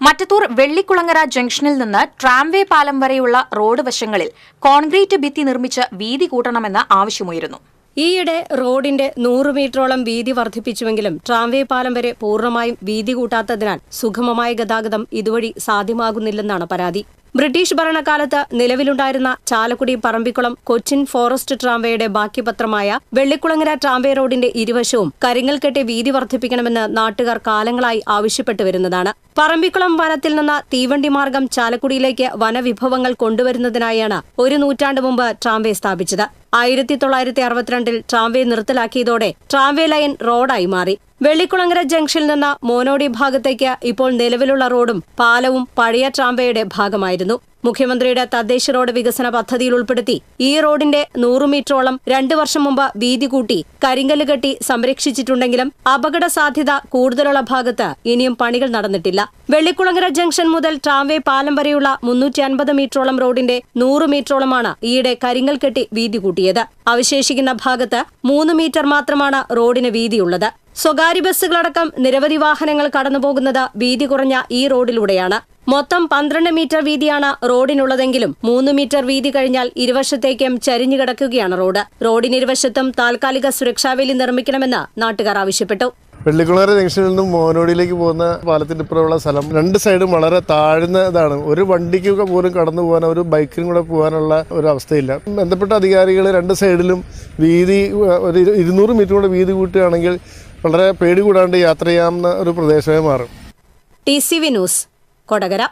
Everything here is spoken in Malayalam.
മറ്റത്തൂർ വെള്ളിക്കുളങ്ങര ജംഗ്ഷനിൽ നിന്ന് ട്രാംവേ പാലം വരെയുള്ള റോഡ് വശങ്ങളിൽ കോൺക്രീറ്റ് ഭിത്തി നിർമ്മിച്ച് വീതി കൂട്ടണമെന്ന് ആവശ്യമുയരുന്നു. ഈയിടെ റോഡിന്റെ നൂറ് മീറ്ററോളം വീതി വർദ്ധിപ്പിച്ചുവെങ്കിലും ട്രാംവേ പാലം വരെ പൂർണമായും വീതി കൂട്ടാത്തതിനാൽ സുഗമമായ ഗതാഗതം ഇതുവഴി സാധ്യമാകുന്നില്ലെന്നാണ് പരാതി. ബ്രിട്ടീഷ് ഭരണകാലത്ത് നിലവിലുണ്ടായിരുന്ന ചാലക്കുടി പറമ്പിക്കുളം കൊച്ചിൻ ഫോറസ്റ്റ് ട്രാംവേയുടെ ബാക്കിപത്രമായ വെള്ളിക്കുളങ്ങര ട്രാംവേ റോഡിന്റെ ഇരുവശവും കരിങ്ങൽ കെട്ടി വീതി വർദ്ധിപ്പിക്കണമെന്ന് നാട്ടുകാർ കാലങ്ങളായി ആവശ്യപ്പെട്ടു വരുന്നതാണ്. പറമ്പിക്കുളം വനത്തിൽ നിന്ന് തീവണ്ടി മാർഗം ചാലക്കുടിയിലേക്ക് വനവിഭവങ്ങൾ കൊണ്ടുവരുന്നതിനായാണ് ഒരു നൂറ്റാണ്ട് മുമ്പ് ട്രാംവേ സ്ഥാപിച്ചത്. ആയിരത്തി തൊള്ളായിരത്തി അറുപത്തിരണ്ടിൽ ട്രാംവേ നിർത്തലാക്കിയതോടെ ട്രാംവേ ലൈൻ റോഡായി മാറി. വെള്ളിക്കുളങ്ങര ജംഗ്ഷനിൽ നിന്ന് മോനോടി ഭാഗത്തേക്ക് ഇപ്പോൾ നിലവിലുള്ള റോഡും പാലവും പഴയ ട്രാംവേയുടെ ഭാഗമായിരുന്നു. മുഖ്യമന്ത്രിയുടെ തദ്ദേശ റോഡ് വികസന പദ്ധതിയിൽ ഉൾപ്പെടുത്തി ഈ റോഡിന്റെ നൂറു മീറ്ററോളം രണ്ടു വർഷം മുമ്പ് വീതി കൂട്ടി കരിങ്കല്ല് കെട്ടി സംരക്ഷിച്ചിട്ടുണ്ടെങ്കിലും അപകട സാധ്യത കൂടുതലുള്ള ഭാഗത്ത് ഇനിയും പണികൾ നടന്നിട്ടില്ല. വെള്ളിക്കുളങ്ങര ജംഗ്ഷൻ മുതൽ ട്രാംവേ പാലം വരെയുള്ള മുന്നൂറ്റി അൻപത് മീറ്ററോളം റോഡിന്റെ നൂറ് മീറ്ററോളമാണ് ഈയിടെ കരിങ്കൽ കെട്ടി വീതി കൂട്ടിയത്. അവശേഷിക്കുന്ന ഭാഗത്ത് മൂന്ന് മീറ്റർ മാത്രമാണ് റോഡിന് വീതിയുള്ളത്. സ്വകാര്യ ബസ്സുകളടക്കം നിരവധി വാഹനങ്ങൾ കടന്നുപോകുന്നത് വീതി കുറഞ്ഞ ഈ റോഡിലൂടെയാണ്. മൊത്തം പന്ത്രണ്ട് മീറ്റർ വീതിയാണ് റോഡിനുള്ളതെങ്കിലും മൂന്ന് മീറ്റർ വീതി കഴിഞ്ഞാൽ ഇരുവശത്തേക്കും ചരിഞ്ഞു കിടക്കുകയാണ് റോഡ്. റോഡിനിരുവശത്തും താൽക്കാലിക സുരക്ഷാവേലി നിർമ്മിക്കണമെന്ന് നാട്ടുകാർ ആവശ്യപ്പെട്ടു. വെള്ളിക്കുളങ്ങര ജംഗ്ഷനിൽ നിന്നും മോനോടിയിലേക്ക് പോകുന്ന പാലത്തിന്റെ ഇപ്പുറമുള്ള സ്ഥലം രണ്ട് സൈഡും വളരെ താഴ്ന്ന ഇതാണ് ഒരു വണ്ടിക്കൊക്കെ പോലും കടന്നു പോകാൻ ഒരു ബൈക്കിനും കൂടെ പോകാനുള്ള ഒരു അവസ്ഥയില്ല. ബന്ധപ്പെട്ട അധികാരികൾ രണ്ട് സൈഡിലും വീതി ഒരു ഇരു- ഇരുന്നൂറ് മീറ്റർ കൂടെ വീതി കൂട്ടുകയാണെങ്കിൽ വളരെ പേടി കൂടാണ്ട് യാത്ര ചെയ്യാവുന്ന ഒരു പ്രദേശമായി മാറും. T C V news. Kodakara